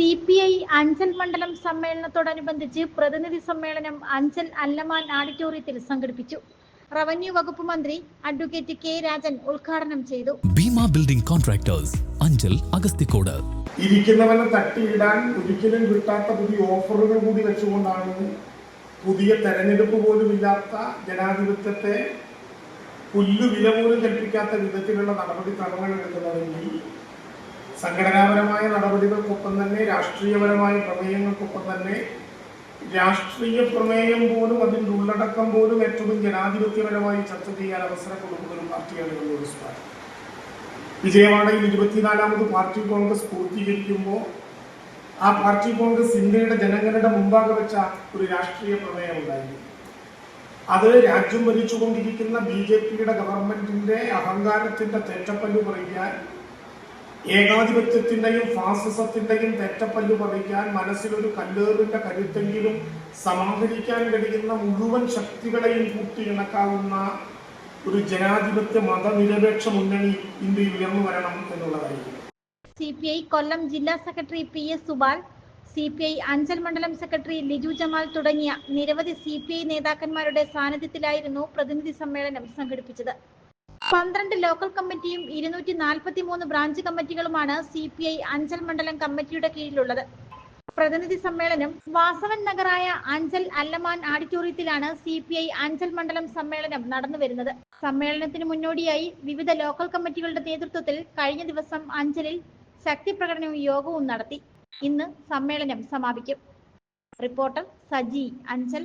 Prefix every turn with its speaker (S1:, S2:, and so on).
S1: C P I Anchal മണ്ഡലം സമ്മേളനത്തോടനുബന്ധിച്ച് പ്രതിനിധി സമ്മേളനം അഞ്ചൽ അല്ലമാൻ ഓഡിറ്റോറിയത്തിൽ സംഘടിപ്പിച്ചു. റവന്യൂ വകുപ്പ് മന്ത്രി അഡ്വക്കേറ്റ് കെ രാജൻ ഉദ്ഘാടനം ചെയ്തു.
S2: Bheema building contractors Anchal Agasthikode.
S3: ഇരിക്കുന്നവനെ തട്ടിയിടാൻ ഒരിക്കലും കിട്ടാത്ത പുതിയ ഓഫറുകൾ കൂടി വെച്ചുകൊണ്ടാണ് പുതിയ തെരഞ്ഞെടുപ്പ് പോലും ഇല്ലാത്ത ജനാധിപത്യത്തെ പുല്ലു വില പോലും കൽപ്പിക്കാത്ത വിധത്തിലുള്ള നടപടി ക്രമങ്ങൾ എടുക്കുന്നതെങ്കിൽ സംഘടനാപരമായ നടപടികൾക്കൊപ്പം തന്നെ രാഷ്ട്രീയപരമായ പ്രമേയങ്ങൾക്കൊപ്പം തന്നെ രാഷ്ട്രീയ പ്രമേയം പോലും അതിന്റെ ഉള്ളടക്കം പോലും ഏറ്റവും ജനാധിപത്യപരമായി ചർച്ച ചെയ്യാൻ അവസരം കൊടുക്കുന്ന ഒരു പാർട്ടിയാണ് കമ്മ്യൂണിസ്റ്റ് പാർട്ടി. വിജയവാഡയിൽ ഇരുപത്തിനാലാമത് പാർട്ടി കോൺഗ്രസ് പൂർത്തീകരിക്കുമ്പോൾ ആ പാർട്ടി കോൺഗ്രസ് ഇന്ത്യയുടെ ജനങ്ങളുടെ മുമ്പാകെ വെച്ച ഒരു രാഷ്ട്രീയ പ്രമേയം ഉണ്ടായിരുന്നു. അത് രാജ്യം ഭരിച്ചുകൊണ്ടിരിക്കുന്ന ബി ജെ പിയുടെ ഗവൺമെന്റിന്റെ അഹങ്കാരത്തിന്റെ തേറ്റപ്പല്ലു പറിക്കാൻ ഏകാധിപത്യത്തിന്റെയും ഫാസിസത്തിന്റെയും തെറ്റപ്പല്ലു പറിക്കാൻ മനസ്സിലൊരു കല്ലേറിന്റെ കരുത്തെങ്കിലും സമാഹരിക്കാൻ കഴിയുന്ന മുഴുവൻ ശക്തികളെയും കൂട്ടിയിണക്കാവുന്ന ഒരു ജനാധിപത്യ മതനിരപേക്ഷ മുന്നണി ഇന്ത്യയിൽ ഉയർന്നു വരണം എന്നുള്ളതായിരിക്കും.
S1: സി പി ഐ കൊല്ലം ജില്ലാ secretary P S Subal C P I Anchal മണ്ഡലം സെക്രട്ടറി ലിജു ജമാൽ തുടങ്ങിയ നിരവധി സി പി ഐ നേതാക്കന്മാരുടെ സാന്നിധ്യത്തിലായിരുന്നു പ്രതിനിധി സമ്മേളനം സംഘടിപ്പിച്ചത്. പന്ത്രണ്ട് ലോക്കൽ കമ്മിറ്റിയും ഇരുന്നൂറ്റി നാൽപ്പത്തി മൂന്ന് ബ്രാഞ്ച് കമ്മിറ്റികളുമാണ് സി പി ഐ അഞ്ചൽ മണ്ഡലം കമ്മിറ്റിയുടെ കീഴിലുള്ളത്. പ്രതിനിധി സമ്മേളനം വാസവൻ നഗറായ അഞ്ചൽ അല്ലമാൻ ഓഡിറ്റോറിയത്തിലാണ് സി പി ഐ അഞ്ചൽ മണ്ഡലം സമ്മേളനം നടന്നു വരുന്നത്. സമ്മേളനത്തിന് മുന്നോടിയായി വിവിധ ലോക്കൽ കമ്മിറ്റികളുടെ നേതൃത്വത്തിൽ കഴിഞ്ഞ ദിവസം അഞ്ചലിൽ ശക്തി പ്രകടനവും യോഗവും നടത്തി. ഇന്ന് സമ്മേളനം സമാപിക്കും. റിപ്പോർട്ടർ സജി അഞ്ചൽ.